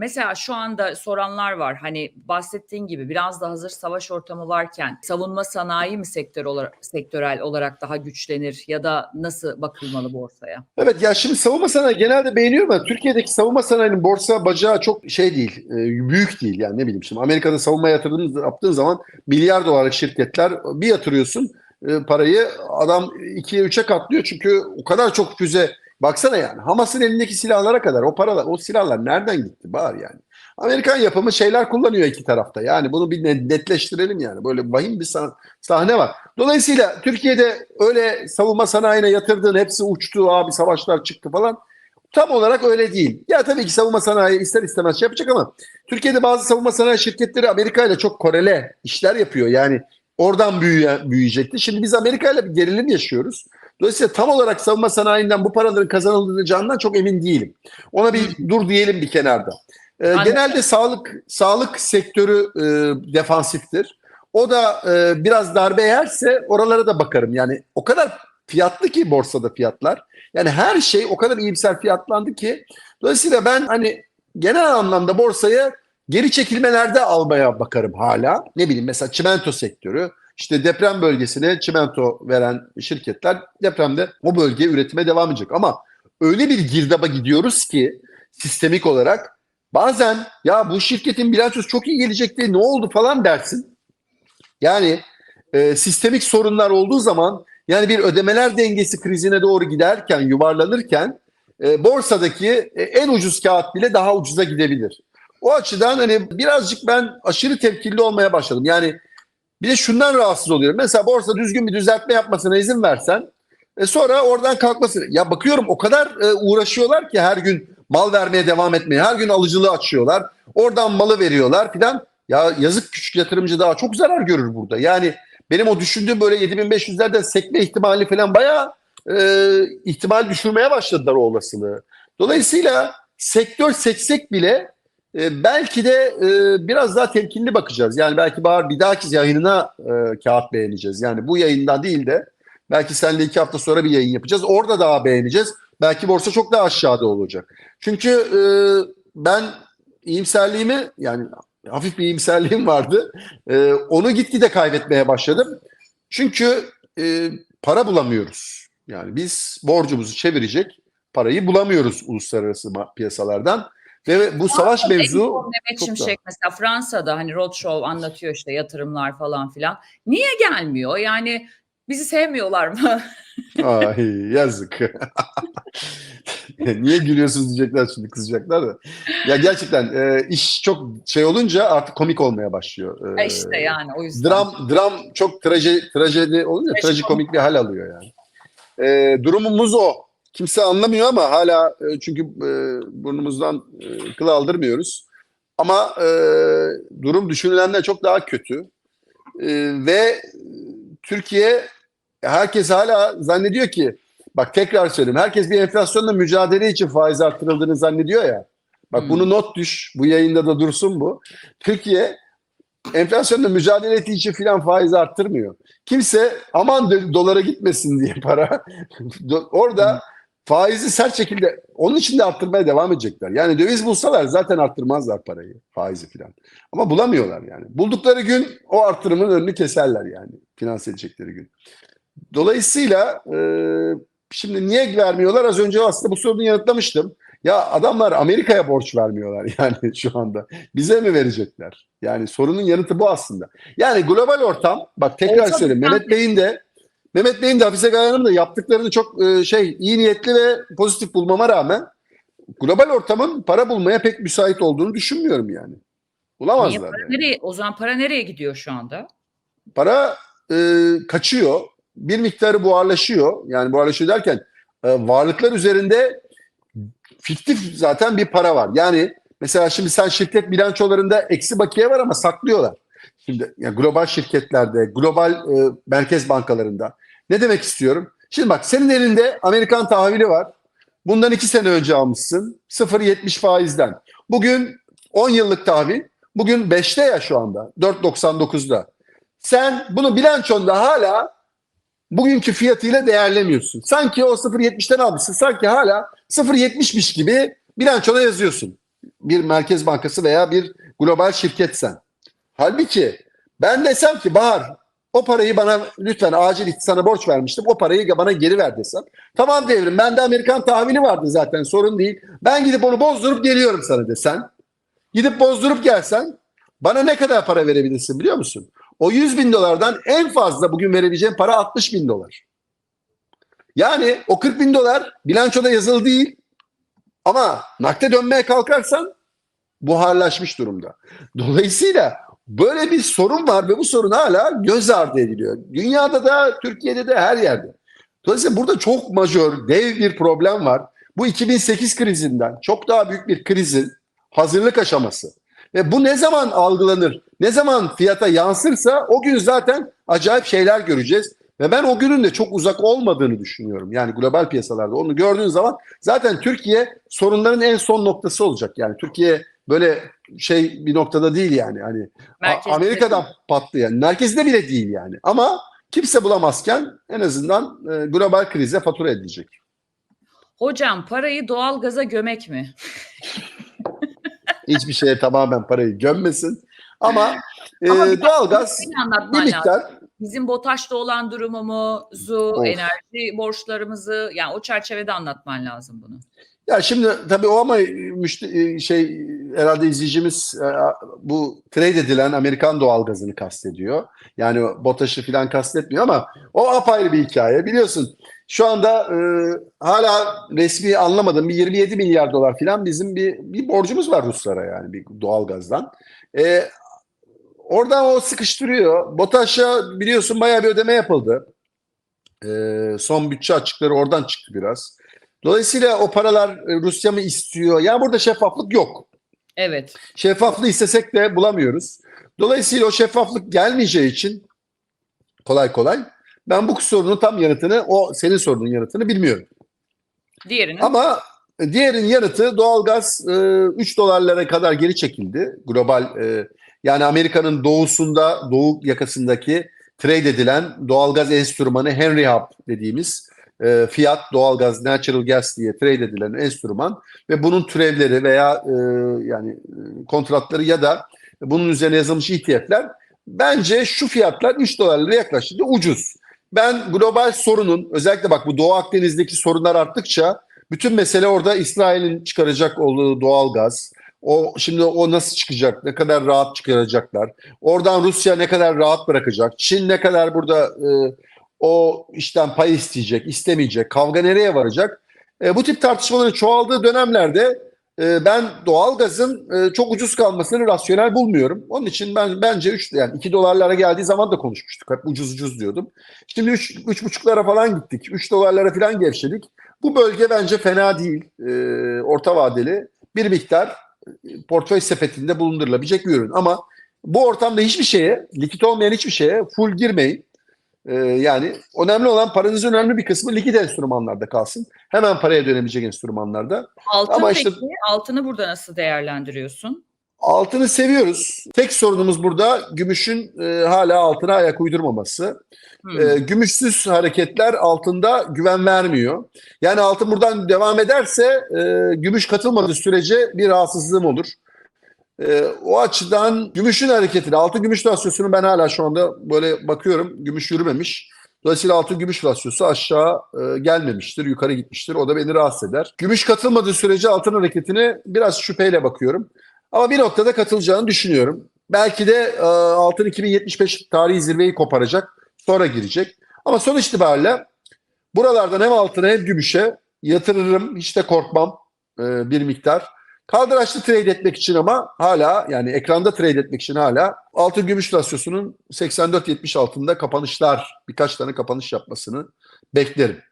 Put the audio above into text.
Mesela şu anda soranlar var. Hani bahsettiğin gibi biraz da hazır savaş ortamı varken savunma sanayi mi sektör olarak sektörel olarak daha güçlenir ya da nasıl bakılmalı borsaya? Evet ya şimdi savunma sanayi genelde beğeniyorum ama Türkiye'deki savunma sanayinin borsa bacağı çok şey değil, e, büyük değil yani ne bileyim şimdi Amerika'da savunma yatırım yaptığın zaman milyar dolarlık şirketler bir yatırıyorsun e, parayı adam ikiye üçe katlıyor çünkü o kadar çok füze baksana yani Hamas'ın elindeki silahlara kadar o paralar o silahlar nereden gitti var yani. Amerikan yapımı şeyler kullanıyor iki tarafta. Yani bunu bir net- netleştirelim yani. Böyle vahim bir sah- sahne var. Dolayısıyla Türkiye'de öyle savunma sanayine yatırdığın hepsi uçtu abi savaşlar çıktı falan. Tam olarak öyle değil. Ya tabii ki savunma sanayi ister istemez şey yapacak ama Türkiye'de bazı savunma sanayi şirketleri Amerika ile çok korele işler yapıyor. Yani oradan büyüye, büyüyecekti. Şimdi biz Amerika ile bir gerilim yaşıyoruz. Dolayısıyla tam olarak savunma sanayinden bu paraların kazanılacağından çok emin değilim. Ona bir dur diyelim bir kenarda. Ee, Anladım. genelde sağlık sağlık sektörü e, defansiftir. O da e, biraz darbe yerse oralara da bakarım. Yani o kadar fiyatlı ki borsada fiyatlar. Yani her şey o kadar iyimser fiyatlandı ki. Dolayısıyla ben hani genel anlamda borsayı geri çekilmelerde almaya bakarım hala. Ne bileyim mesela çimento sektörü. İşte deprem bölgesine çimento veren şirketler depremde o bölgeye üretime devam edecek. Ama öyle bir girdaba gidiyoruz ki sistemik olarak bazen ya bu şirketin bilançosu çok iyi gelecekti ne oldu falan dersin. Yani e, sistemik sorunlar olduğu zaman yani bir ödemeler dengesi krizine doğru giderken yuvarlanırken e, borsadaki e, en ucuz kağıt bile daha ucuza gidebilir. O açıdan hani birazcık ben aşırı tepkili olmaya başladım. Yani bir de şundan rahatsız oluyorum. Mesela borsa düzgün bir düzeltme yapmasına izin versen e, sonra oradan kalkması. Ya bakıyorum o kadar e, uğraşıyorlar ki her gün mal vermeye devam etmeye. Her gün alıcılığı açıyorlar. Oradan malı veriyorlar filan. Ya yazık küçük yatırımcı daha çok zarar görür burada. Yani benim o düşündüğüm böyle 7500'lerden sekme ihtimali falan bayağı e, ihtimal düşürmeye başladılar o olasılığı. Dolayısıyla sektör seksek bile e, belki de e, biraz daha temkinli bakacağız. Yani belki Bahar bir dahaki yayınına e, kağıt beğeneceğiz. Yani bu yayında değil de belki seninle iki hafta sonra bir yayın yapacağız. Orada daha beğeneceğiz. Belki borsa çok daha aşağıda olacak. Çünkü e, ben iyimserliğimi yani hafif bir iyimserliğim vardı. E, onu gitgide kaybetmeye başladım. Çünkü e, para bulamıyoruz. Yani biz borcumuzu çevirecek parayı bulamıyoruz uluslararası piyasalardan. Ve bu savaş En mevzu Mehmet Şimşek mesela Fransa'da hani roadshow anlatıyor işte yatırımlar falan filan. Niye gelmiyor? Yani bizi sevmiyorlar mı? Ay yazık. Niye gülüyorsunuz diyecekler şimdi kızacaklar da. Ya gerçekten e, iş çok şey olunca artık komik olmaya başlıyor. E E, işte yani o yüzden. Dram dram çok traje, trajedi olunca trajikomik bir hal alıyor yani. E, durumumuz o. Kimse anlamıyor ama hala e, çünkü e, burnumuzdan e, kıl aldırmıyoruz. Ama e, durum düşünülenden çok daha kötü. E, ve Türkiye herkes hala zannediyor ki bak tekrar söyleyeyim herkes bir enflasyonla mücadele için faiz arttırıldığını zannediyor ya. Bak Hmm. bunu not düş. Bu yayında da dursun bu. Türkiye enflasyonla mücadele ettiği için filan faiz arttırmıyor. Kimse aman do- dolara gitmesin diye para. Orada faizi sert şekilde onun için de arttırmaya devam edecekler. Yani döviz bulsalar zaten arttırmazlar parayı, faizi filan. Ama bulamıyorlar yani. Buldukları gün o arttırımın önünü keserler yani finanse edecekleri gün. Dolayısıyla e, şimdi niye vermiyorlar? Az önce aslında bu sorunu yanıtlamıştım. Ya adamlar Amerika'ya borç vermiyorlar yani şu anda. Bize mi verecekler? Yani sorunun yanıtı bu aslında. Yani global ortam, bak tekrar söyleyeyim. Mehmet Bey'in de Mehmet Bey'in de Hafize Gaye da yaptıklarını çok e, şey iyi niyetli ve pozitif bulmama rağmen global ortamın para bulmaya pek müsait olduğunu düşünmüyorum yani. Niye Bulamazlar. para yani. nereye? O zaman para nereye gidiyor şu anda? para e, kaçıyor. Bir miktarı buharlaşıyor. Yani buharlaşıyor derken e, varlıklar üzerinde fiktif zaten bir para var. Yani mesela şimdi sen şirket bilançolarında eksi bakiye var ama saklıyorlar. Şimdi yani global şirketlerde, global e, merkez bankalarında. Ne demek istiyorum? Şimdi bak senin elinde Amerikan tahvili var. Bundan iki sene önce almışsın. 0.70 faizden. Bugün 10 yıllık tahvil. Bugün 5'te ya şu anda. 4.99'da. Sen bunu bilançonda hala bugünkü fiyatıyla değerlemiyorsun. Sanki o 0.70'ten almışsın. Sanki hala 0.70'miş gibi bilançona yazıyorsun. bir merkez bankası veya bir global şirketsen. Halbuki ben desem ki Bahar o parayı bana lütfen acil sana borç vermiştim. O parayı bana geri ver desem. Tamam devrim bende Amerikan tahvili vardı zaten sorun değil. Ben gidip onu bozdurup geliyorum sana desen. Gidip bozdurup gelsen bana ne kadar para verebilirsin biliyor musun? O 100 bin dolardan en fazla bugün verebileceğim para 60 bin dolar. Yani o 40 bin dolar bilançoda yazılı değil ama nakde dönmeye kalkarsan buharlaşmış durumda. Dolayısıyla böyle bir sorun var ve bu sorun hala göz ardı ediliyor. Dünyada da Türkiye'de de her yerde. Dolayısıyla burada çok majör, dev bir problem var. Bu 2008 krizinden çok daha büyük bir krizin hazırlık aşaması. Ve bu ne zaman algılanır, ne zaman fiyata yansırsa o gün zaten acayip şeyler göreceğiz. Ve ben o günün de çok uzak olmadığını düşünüyorum. Yani global piyasalarda onu gördüğün zaman zaten Türkiye sorunların en son noktası olacak. Yani Türkiye böyle şey bir noktada değil yani. Hani Merkezde. Amerika'dan patlayan, merkezde bile değil yani. Ama kimse bulamazken en azından e, global krize fatura edilecek. Hocam parayı doğal gaza gömek mi? Hiçbir şeye tamamen parayı gömmesin. Ama, e, Ama bir- doğalgaz bir lazım. miktar Bizim BOTAŞ'ta olan durumumuzu, Of. enerji borçlarımızı yani o çerçevede anlatman lazım bunu. Ya şimdi tabii o ama müşte- şey herhalde izleyicimiz e, bu trade edilen Amerikan doğalgazını kastediyor. Yani BOTAŞ'ı falan kastetmiyor ama o apayrı bir hikaye. Biliyorsun şu anda e, hala resmi anlamadım bir 27 milyar dolar falan bizim bir, bir borcumuz var Ruslara yani bir doğalgazdan. E, oradan o sıkıştırıyor. BOTAŞ'a biliyorsun bayağı bir ödeme yapıldı. E, son bütçe açıkları oradan çıktı biraz. Dolayısıyla o paralar e, Rusya mı istiyor? Ya burada şeffaflık yok. Evet. Şeffaflığı istesek de bulamıyoruz. Dolayısıyla o şeffaflık gelmeyeceği için kolay kolay ben bu sorunun tam yanıtını, o senin sorunun yanıtını bilmiyorum. Diğerini Ama diğerin yanıtı doğalgaz e, 3 dolarlara kadar geri çekildi. Global e, yani Amerika'nın doğusunda, doğu yakasındaki trade edilen doğalgaz enstrümanı Henry Hub dediğimiz e, fiyat doğalgaz natural gas diye trade edilen enstrüman ve bunun türevleri veya e, yani e, kontratları ya da bunun üzerine yazılmış ETF'ler bence şu fiyatlar 3 dolarlara yaklaştı ucuz. Ben global sorunun özellikle bak bu Doğu Akdeniz'deki sorunlar arttıkça bütün mesele orada İsrail'in çıkaracak olduğu doğal gaz. O şimdi o nasıl çıkacak? Ne kadar rahat çıkaracaklar? Oradan Rusya ne kadar rahat bırakacak? Çin ne kadar burada e, o işten pay isteyecek, istemeyecek? Kavga nereye varacak? E, bu tip tartışmaların çoğaldığı dönemlerde e, ben doğalgazın e, çok ucuz kalmasını rasyonel bulmuyorum. Onun için ben bence 3 yani 2 dolarlara geldiği zaman da konuşmuştuk. Hep ucuz ucuz diyordum. Şimdi 3 üç, buçuklara falan gittik. 3 dolarlara falan gevşedik. Bu bölge bence fena değil. E, orta vadeli bir miktar e, portföy sepetinde bulundurulabilecek bir ürün. Ama bu ortamda hiçbir şeye, likit olmayan hiçbir şeye full girmeyin. E, yani önemli olan paranızın önemli bir kısmı likit enstrümanlarda kalsın. Hemen paraya dönebilecek enstrümanlarda. altın ama peki işte- altını burada nasıl değerlendiriyorsun? Altını seviyoruz. Tek sorunumuz burada gümüşün e, hala altına ayak uydurmaması. Hmm. E, gümüşsüz hareketler altında güven vermiyor. Yani altın buradan devam ederse e, gümüş katılmadığı sürece bir rahatsızlığım olur. E, o açıdan gümüşün hareketini, altın gümüş rasyosunu ben hala şu anda böyle bakıyorum. Gümüş yürümemiş. Dolayısıyla altın gümüş rasyosu aşağı e, gelmemiştir, yukarı gitmiştir. O da beni rahatsız eder. Gümüş katılmadığı sürece altın hareketine biraz şüpheyle bakıyorum. Ama bir noktada katılacağını düşünüyorum. Belki de e, altın 2075 tarihi zirveyi koparacak. Sonra girecek. Ama sonuç itibariyle buralardan hem altına hem gümüşe yatırırım. Hiç de korkmam e, bir miktar. Kaldıraçlı trade etmek için ama hala yani ekranda trade etmek için hala altın gümüş rasyosunun 84-70 altında kapanışlar birkaç tane kapanış yapmasını beklerim.